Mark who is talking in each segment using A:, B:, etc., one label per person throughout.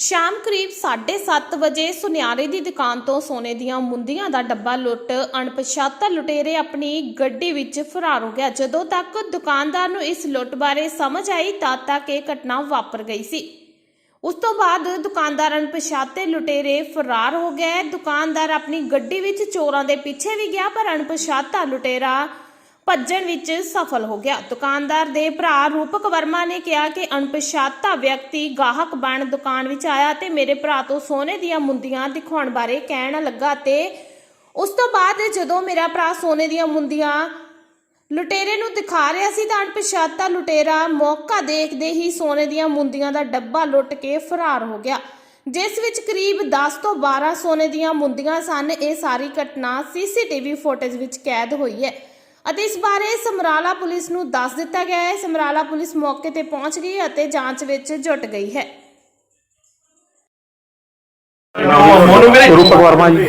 A: ਸ਼ਾਮ ਕਰੀਬ 7:30 ਵਜੇ ਸੁਨਿਆਰੇ ਦੀ ਦੁਕਾਨ ਤੋਂ ਸੋਨੇ ਦੀਆਂ ਮੁੰਦੀਆਂ ਦਾ ਡੱਬਾ ਲੁੱਟ ਅਣਪਛਾਤਾ ਲੁਟੇਰੇ ਆਪਣੀ ਗੱਡੀ ਵਿੱਚ ਫਰਾਰ ਹੋ ਗਿਆ। ਜਦੋਂ ਤੱਕ ਦੁਕਾਨਦਾਰ ਨੂੰ ਇਸ ਲੁੱਟ ਬਾਰੇ ਸਮਝ ਆਈ, ਤਦ ਤੱਕ ਇਹ ਘਟਨਾ ਵਾਪਰ ਗਈ ਸੀ। ਉਸ ਤੋਂ ਬਾਅਦ ਦੁਕਾਨਦਾਰ ਅਣਪਛਾਤੇ ਲੁਟੇਰੇ ਫਰਾਰ ਹੋ ਗਏ। ਦੁਕਾਨਦਾਰ ਆਪਣੀ ਗੱਡੀ ਵਿੱਚ ਚੋਰਾਂ ਦੇ ਪਿੱਛੇ ਵੀ ਗਿਆ, ਪਰ ਅਣਪਛਾਤਾ ਲੁਟੇਰਾ ਭੱਜਣ ਵਿੱਚ ਸਫਲ ਹੋ ਗਿਆ। ਦੁਕਾਨਦਾਰ ਦੇ ਭਰਾ ਰੂਪਕ ਵਰਮਾ ਨੇ ਕਿਹਾ ਕਿ ਅਣਪਛਾਤਾ ਵਿਅਕਤੀ ਗਾਹਕ ਬਣ ਦੁਕਾਨ ਵਿੱਚ ਆਇਆ ਤੇ ਮੇਰੇ ਭਰਾ ਤੋਂ ਸੋਨੇ ਦੀਆਂ ਮੁੰਦੀਆਂ ਦਿਖਾਉਣ ਬਾਰੇ ਕਹਿਣ ਲੱਗਾ ਤੇ ਉਸ ਤੋਂ ਬਾਅਦ ਜਦੋਂ ਮੇਰਾ ਭਰਾ ਸੋਨੇ ਦੀਆਂ ਮੁੰਦੀਆਂ ਲੁਟੇਰੇ ਨੂੰ ਦਿਖਾ ਰਿਹਾ ਸੀ ਤਾਂ ਅਣਪਛਾਤਾ ਲੁਟੇਰਾ ਮੌਕਾ ਦੇਖਦੇ ਹੀ ਸੋਨੇ ਦੀਆਂ ਮੁੰਦੀਆਂ ਦਾ ਡੱਬਾ ਲੁੱਟ ਕੇ ਫਰਾਰ ਹੋ ਗਿਆ। ਜਿਸ ਵਿੱਚ ਕਰੀਬ 10 ਤੋਂ 12 ਸੋਨੇ ਦੀਆਂ ਮੁੰਦੀਆਂ ਸਨ। ਇਹ ਸਾਰੀ ਘਟਨਾ ਸੀਸੀਟੀਵੀ ਫੁਟੇਜ ਵਿੱਚ ਕੈਦ ਹੋਈ ਹੈ। ਅਤੇ ਇਸ ਬਾਰੇ ਸਮਰਾਲਾ ਪੁਲਿਸ ਨੂੰ ਦੱਸ ਦਿੱਤਾ ਗਿਆ ਹੈ। ਸਮਰਾਲਾ ਪੁਲਿਸ ਮੌਕੇ ਤੇ ਪਹੁੰਚ ਗਈ ਅਤੇ ਜਾਂਚ ਵਿੱਚ ਜੁਟ ਗਈ ਹੈ।
B: ਰੂਪਕ ਵਰਮਾ ਜੀ।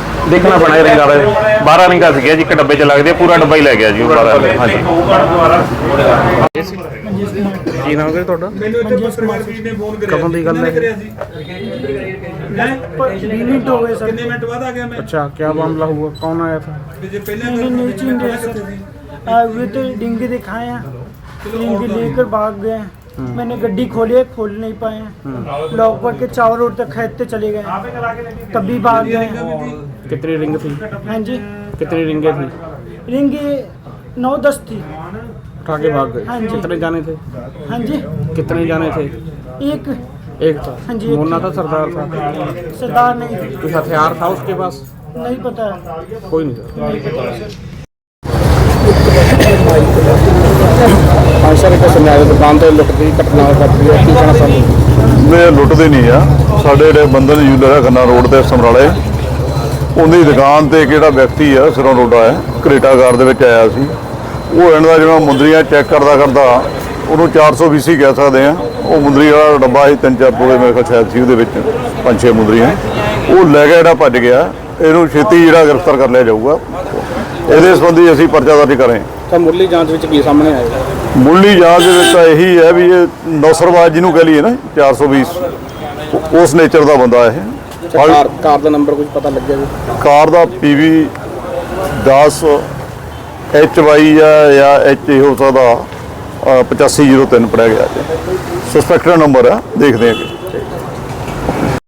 B: ਦੇਖਣਾ ਪੈਣਾ ਇਹ ਰਿੰਗਾਂ ਦਾ 12 ਰਿੰਗਾਂ ਸੀਗੀਆਂ ਜੀ ਇੱਕ ਡੱਬੇ 'ਚ ਲੱਗਦੇ ਆ, ਪੂਰਾ ਡੱਬਾ ਹੀ ਲੈ ਗਿਆ ਜੀ ਉਹ 12 ਰਿੰਗਾਂ। ਹਾਂਜੀ
C: ਕੀ ਨਾਮ ਹੈ ਤੁਹਾਡਾ ਕਦੋਂ ਦੀ ਗੱਲ ਹੈ
D: मिनट हो गए सर
E: कितने मिनट बाद आ गया मैं
C: अच्छा क्या मामला हुआ कौन आया था
E: मुझे पहले
D: मैंने नीचे इंडिया सर आ, वे तो डिंगी दिखाए हैं डिंगी लेकर भाग गए हैं। मैंने गड्डी खोली है खोल नहीं पाए हैं लॉक पर के चारों रोड तक खेदते चले गए तभी भाग गए हैं।
C: कितनी रिंग थी
D: हाँ जी
C: कितनी रिंगे थी
D: रिंग नौ दस थी
C: उठा के भाग गए
D: हाँ जी।
C: कितने जाने थे
D: हाँ जी
C: कितने जाने थे
D: एक
C: एक था
D: हाँ जी, एक
C: मुन्ना
D: था।
C: था सरदार था
D: सरदार नहीं थी
C: कुछ हथियार था उसके पास
D: नहीं पता है
C: कोई नहीं था
D: नहीं पता है सर
C: ਹਾਂ ਸਰ ਇੱਕ ਸੁਨਿਆਰੇ ਦੁਕਾਨ ਤੇ ਲੁੱਟ ਦੀ ਘਟਨਾ ਵਾਪਰੀ ਹੈ ਕੀ ਕਹਿਣਾ ਸਾਨੂੰ
F: ਮੈਂ ਲੁੱਟਦੇ ਨਹੀਂ ਆ ਸਾਡੇ ਜਿਹੜੇ ਬੰਧਨ ਯੂਲਰ ਹੈ ਖੰਨਾ ਰੋਡ ਤੇ ਸਮਰਾਲੇ ਉਹਦੀ ਦੁਕਾਨ ਤੇ ਕਿਹੜਾ ਵਿਅਕਤੀ ਆ ਸਿਰੋਂ ਰੋਡਾ ਹੈ ਕਰੇਟਾਗਾਰ ਦੇ ਵਿੱਚ ਆਇਆ ਸੀ। ਉਹ ਇਹਨਾਂ ਦਾ ਜਿਹੜਾ ਮੁੰਦਰੀਆਂ ਚੈੱਕ ਕਰਦਾ ਕਰਦਾ ਉਹਨੂੰ 420 ਕਹਿ ਸਕਦੇ ਆ ਉਹ ਮੁੰਦਰੀ ਵਾਲਾ ਡੱਬਾ ਸੀ ਤਿੰਨ ਚਾਰ ਤੋਲੇ ਮੇਰੇ ਕੋਲ ਸ਼ਾਇਦ ਸੀ ਉਹਦੇ ਵਿੱਚ ਪੰਜ ਛੇ ਮੁੰਦਰੀਆਂ। ਉਹ ਲੈ ਗਿਆ ਜਿਹੜਾ ਭੱਜ ਗਿਆ ਇਹਨੂੰ ਛੇਤੀ ਜਿਹੜਾ ਗ੍ਰਿਫਤਾਰ ਕਰ ਲਿਆ ਜਾਊਗਾ। ਇਹਦੇ ਸੰਬੰਧੀ ਅਸੀਂ ਪਰਚਾ ਦਰਜ ਕਰਾਂਗੇ
C: ਤਾਂ ਮੁੱਢਲੀ ਜਾਂਚ ਵਿੱਚ ਕੀ ਸਾਹਮਣੇ ਆਇਆ?
F: ਮੁੱਢਲੀ ਜਾਂਚ ਦੇ ਵਿੱਚ ਤਾਂ ਇਹੀ ਹੈ ਵੀ ਇਹ ਨੌਸਰਵਾਜ ਜਿਹਨੂੰ ਕਹ ਲਈਏ ਨਾ 420 ਉਹ- ਉਸ ਨੇਚਰ ਦਾ ਬੰਦਾ ਇਹ।
C: ਅੱਛਾ ਕਾਰ ਕਾਰ ਦਾ ਨੰਬਰ ਕੁਝ ਪਤਾ ਲੱਗਿਆ ਜੀ?
F: ਕਾਰ ਦਾ ਪੀਵੀ 10 ਐਚ ਵਾਈ ਆ ਜਾਂ ਐਚ ਹੋ ਸਕਦਾ ਅ, 8503 ਪੜਿਆ ਗਿਆ ਜੀ। ਸਸਪੈਕਟਡ ਨੰਬਰ ਆ ਦੇਖਦੇ ਹਾਂ ਕਿ